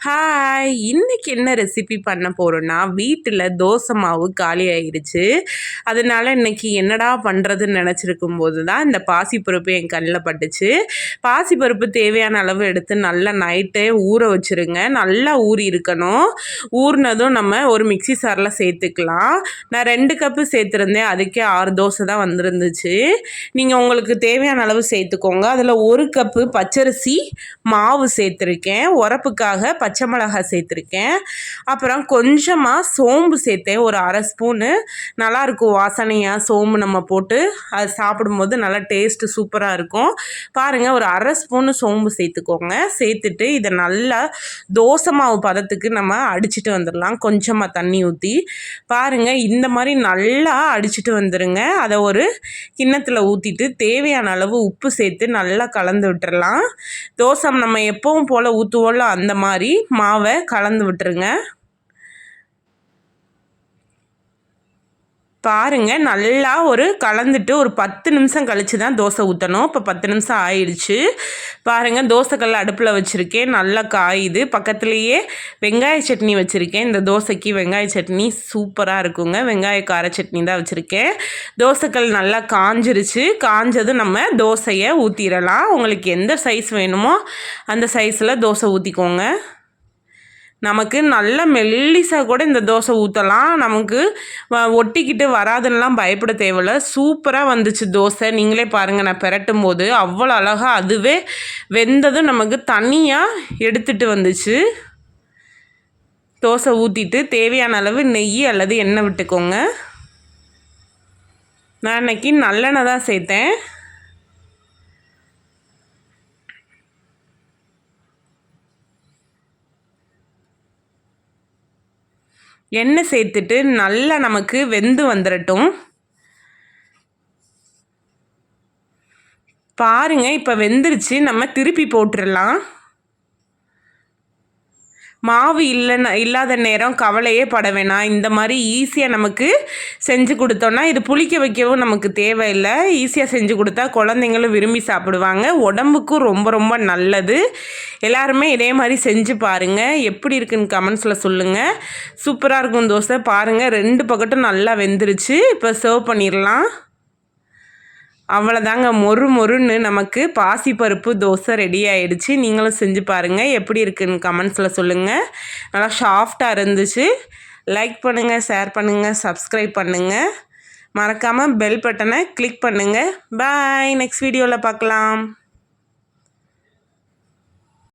Hi இன்றைக்கி என்ன recipe பண்ண போகிறோன்னா வீட்டில் தோசை மாவு காலி ஆயிடுச்சு அதனால் இன்னைக்கு என்னடா பண்ணுறதுன்னு நினச்சிருக்கும் போது தான் இந்த பாசிப்பருப்பு என் கண்ணில் பட்டுச்சு. பாசிப்பருப்பு தேவையான அளவு எடுத்து நல்லா நைட்டே ஊற வச்சுருங்க. நல்லா ஊறி இருக்கணும். ஊறினதும் நம்ம ஒரு மிக்சி சாரில் சேர்த்துக்கலாம். நான் ரெண்டு கப்பு சேர்த்துருந்தேன். அதுக்கே ஆறு தோசை தான் வந்துருந்துச்சு. நீங்கள் உங்களுக்கு தேவையான அளவு சேர்த்துக்கோங்க. அதில் ஒரு கப்பு பச்சரிசி மாவு சேர்த்துருக்கேன். உரப்புக்காக பச்சை மிளகாய் சேர்த்துருக்கேன். அப்புறம் கொஞ்சமாக சோம்பு சேர்த்தேன். ஒரு அரை ஸ்பூனு. நல்லாயிருக்கும் வாசனையாக சோம்பு நம்ம போட்டு அது சாப்பிடும்போது நல்லா டேஸ்ட்டு சூப்பராக இருக்கும். பாருங்கள் ஒரு அரை ஸ்பூனு சோம்பு சேர்த்துக்கோங்க. சேர்த்துட்டு இதை நல்லா தோசை மாவு பதத்துக்கு நம்ம அடிச்சுட்டு வந்துடலாம். கொஞ்சமாக தண்ணி ஊற்றி பாருங்கள் இந்த மாதிரி நல்லா அடிச்சுட்டு வந்துடுங்க அதை ஒரு கிண்ணத்தில் ஊற்றிட்டு தேவையான அளவு உப்பு சேர்த்து நல்லா கலந்து விட்டுறலாம். தோசை நம்ம எப்பவும் போல் ஊற்றுவோம்ல அந்த மாதிரி. மாவை கலந்து விட்டுருங்க. பாருங்க நல்லா ஒரு கலந்துட்டு ஒரு பத்து நிமிஷம் கழித்து தான் தோசை ஊற்றணும் இப்போ பத்து நிமிஷம் ஆயிடுச்சு. பாருங்கள் தோசைக்கல் அடுப்பில் வச்சுருக்கேன். நல்லா காயுது. பக்கத்துலேயே வெங்காய சட்னி வச்சுருக்கேன். இந்த தோசைக்கு வெங்காய சட்னி சூப்பராக இருக்குங்க. வெங்காய கார சட்னி தான் வச்சுருக்கேன். தோசைக்கல் நல்லா காஞ்சிருச்சு. காஞ்சதும் நம்ம தோசையை ஊற்றிடலாம் உங்களுக்கு எந்த சைஸ் வேணுமோ அந்த சைஸில் தோசை ஊற்றிக்கோங்க நமக்கு நல்ல மெல்லிசாக கூட இந்த தோசை ஊற்றலாம் நமக்கு ஒட்டிக்கிட்டு வராதுன்னெலாம் பயப்பட தேவையில்ல. சூப்பராக வந்துச்சு தோசை. நீங்களே பாருங்கள் நான் பெரட்டும் போது அவ்வளோ அழகாக அதுவே வெந்ததும் நமக்கு தனியாக எடுத்துகிட்டு வந்துச்சு. தோசை ஊற்றிட்டு தேவையான அளவு நெய் அல்லது எண்ணெய் விட்டுக்கோங்க. நான் இன்றைக்கி நல்லெண்ணெய் தான் சேர்த்தேன். எண்ணெய் சேர்த்துட்டு நல்லா நமக்கு வெந்து வந்துடட்டும் பாருங்கள் இப்போ வெந்துருச்சு. நம்ம திருப்பி போட்டுடலாம் மாவு இல்லைன்னா இல்லாத நேரம் கவலையே பட வேணாம். இந்த மாதிரி ஈஸியாக நமக்கு செஞ்சு கொடுத்தோன்னா இது புளிக்க வைக்கவும் நமக்கு தேவையில்லை. ஈஸியாக செஞ்சு கொடுத்தா குழந்தைங்களும் விரும்பி சாப்பிடுவாங்க. உடம்புக்கும் ரொம்ப ரொம்ப நல்லது. எல்லாருமே இதே மாதிரி செஞ்சு பாருங்கள் எப்படி இருக்குன்னு கமெண்ட்ஸில் சொல்லுங்கள் சூப்பராக இருக்கும் தோசை. பாருங்கள் ரெண்டு பக்கட்டும் நல்லா வெந்துருச்சு. இப்போ சர்வ் பண்ணிடலாம் அவ்வளோதாங்க மொறு மொறுன்னு நமக்கு பாசிப்பருப்பு தோசை ரெடி ஆகிடுச்சு நீங்களும் செஞ்சு பாருங்கள் எப்படி இருக்குன்னு கமெண்ட்ஸில் சொல்லுங்கள் நல்லா சாஃப்டாக இருந்துச்சு. லைக் பண்ணுங்கள் ஷேர் பண்ணுங்கள் சப்ஸ்கிரைப் பண்ணுங்கள் மறக்காமல் பெல் பட்டனை கிளிக் பண்ணுங்கள் பாய் நெக்ஸ்ட் வீடியோவில் பார்க்கலாம்.